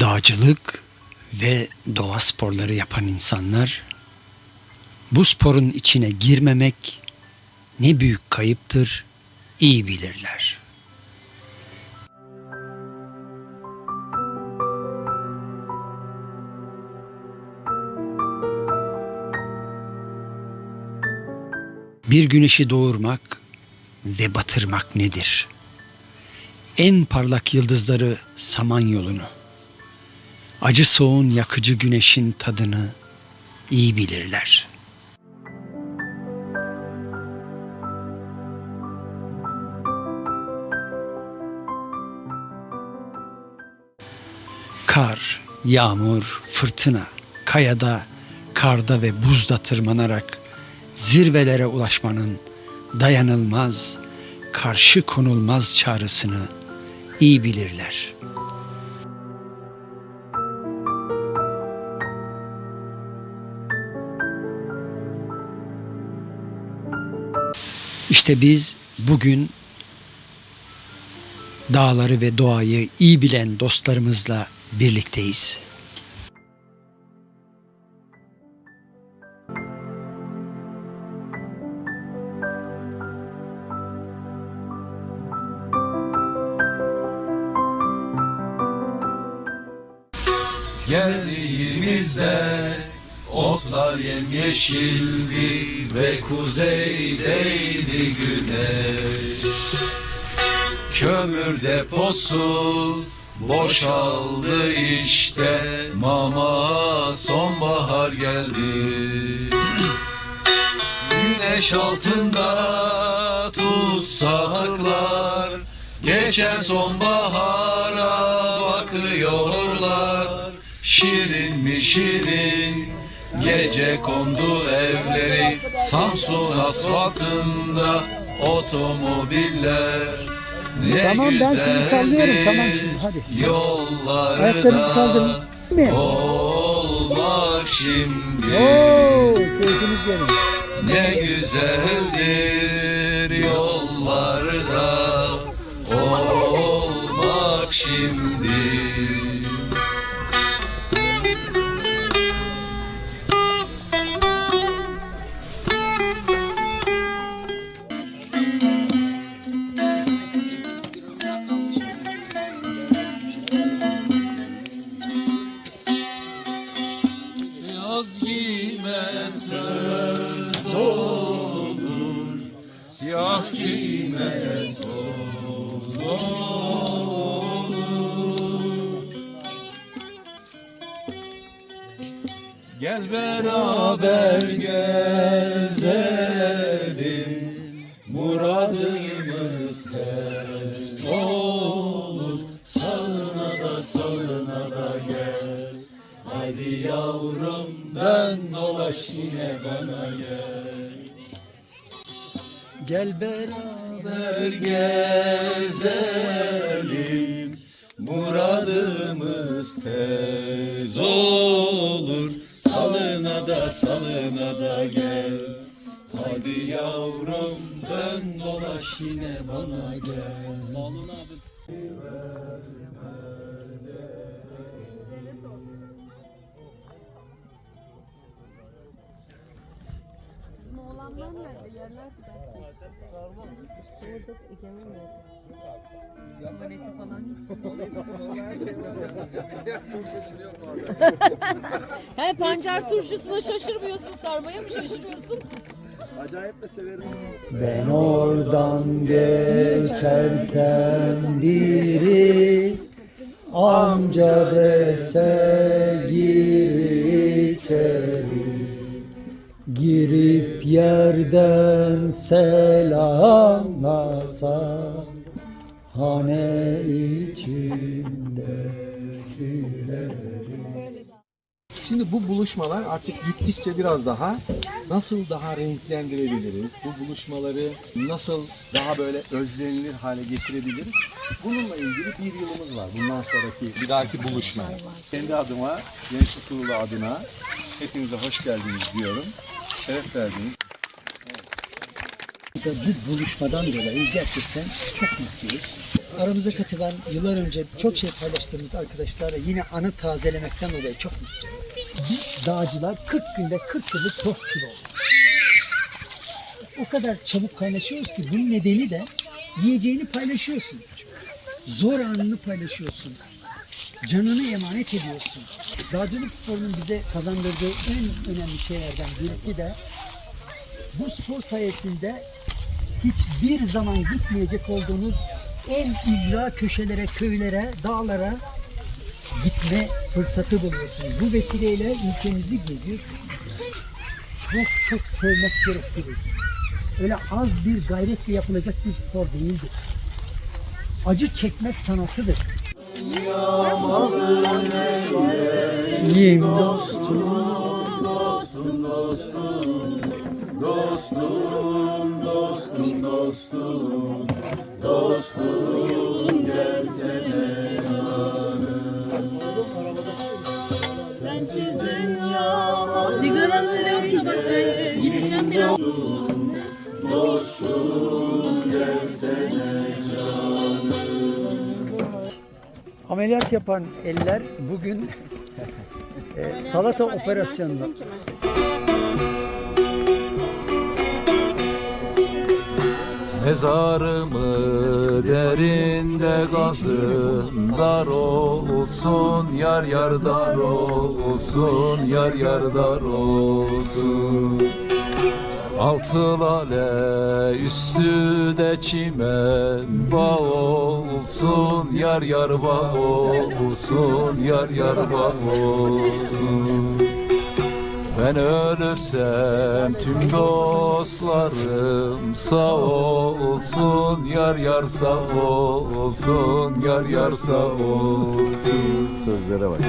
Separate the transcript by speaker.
Speaker 1: Dağcılık ve doğa sporları yapan insanlar bu sporun içine girmemek ne büyük kayıptır iyi bilirler. Bir güneşi doğurmak ve batırmak nedir? En parlak yıldızları Samanyolu'nu, acı soğun yakıcı güneşin tadını iyi bilirler. Kar, yağmur, fırtına, kayada, karda ve buzda tırmanarak zirvelere ulaşmanın dayanılmaz, karşı konulmaz çağrısını iyi bilirler. İşte biz bugün dağları ve doğayı iyi bilen dostlarımızla birlikteyiz.
Speaker 2: Geldiğimizde otlar yemyeşildi ve kuzeydeydi güneş. Kömür deposu boşaldı işte mama sonbahar geldi. Güneş altında tutsaklar Geçen sonbahara bakıyorlar Şirin mi şirin Gece kondu evleri Samsun asfaltında Otomobiller ne
Speaker 3: Tamam, ben sizi sallıyorum. Tamam şimdi, hadi.
Speaker 2: Yollarda
Speaker 3: Ayaklarınızı kaldırın.
Speaker 2: Olmak şimdi
Speaker 3: Oo, keyfiniz
Speaker 2: ne güzeldir yollarda olmak şimdi. Siyah giyme toz olur. Gel beraber gezelim, muradımız Gel
Speaker 1: beraber
Speaker 2: gezelim Muradımız tez olur. Salına da salına da gel. Hadi yavrum dön dolaş yine bana gel
Speaker 4: Oğlanlar nerede? Yerler bir dakika. Orada Egemen nerede? Tuvaleti falan He pancar turşusuna şaşırmıyorsun, sarmaya mı şaşırıyorsun?
Speaker 3: Ben oradan geçerken biri amca dese gir Girip yerden selamlasa hane içindekileri
Speaker 5: Şimdi bu buluşmalar artık gittikçe biraz daha nasıl daha renklendirebiliriz? Bu buluşmaları nasıl daha böyle özlenilir hale getirebiliriz? Bununla ilgili bir yılımız var. Bundan sonraki bir dahaki buluşmaya. Kendi adıma, Gençlik Kurulu adına hepinize hoş geldiniz diyorum. Şeref verdiniz.
Speaker 3: Bu buluşmadan dolayı gerçekten çok mutluyuz.
Speaker 1: aramıza katılan yıllar önce çok şey paylaştığımız arkadaşlarla yine anı tazelemekten dolayı çok mutluyum. Biz dağcılar 40 günde 40 yıllık dost gibi olduk. O kadar çabuk kaynaşıyoruz ki bunun nedeni de yiyeceğini paylaşıyorsun. Zor anını paylaşıyorsun. Canını emanet ediyorsun. Dağcılık sporunun bize kazandırdığı en önemli şeylerden birisi de bu spor sayesinde hiçbir zaman gitmeyecek olduğunuz en icra köşelere, köylere, dağlara gitme fırsatı buluyorsunuz. Bu vesileyle ülkemizi geziyorsunuz. Çok çok sevmek gerektiği. Öyle az bir gayretle yapılacak bir spor değildir. Acı çekme sanatıdır. Yiyeyim dostum.
Speaker 4: Sigaranın yoksa bak ben gideceğim biraz.
Speaker 1: Ameliyat yapan eller bugün e, salata operasyonunda.
Speaker 2: Mezarımı derinde gazın dar olsun Yar yar dar olsun Yar yar dar olsun Altı lale üstü de çimen bağ olsun Yar yar bağ olsun Yar yar bağ olsun. Ben ölürsem tüm dostlarım sağ olsun Yar yar sağ olsun Yar yar sağ olsun. Sözlere bak.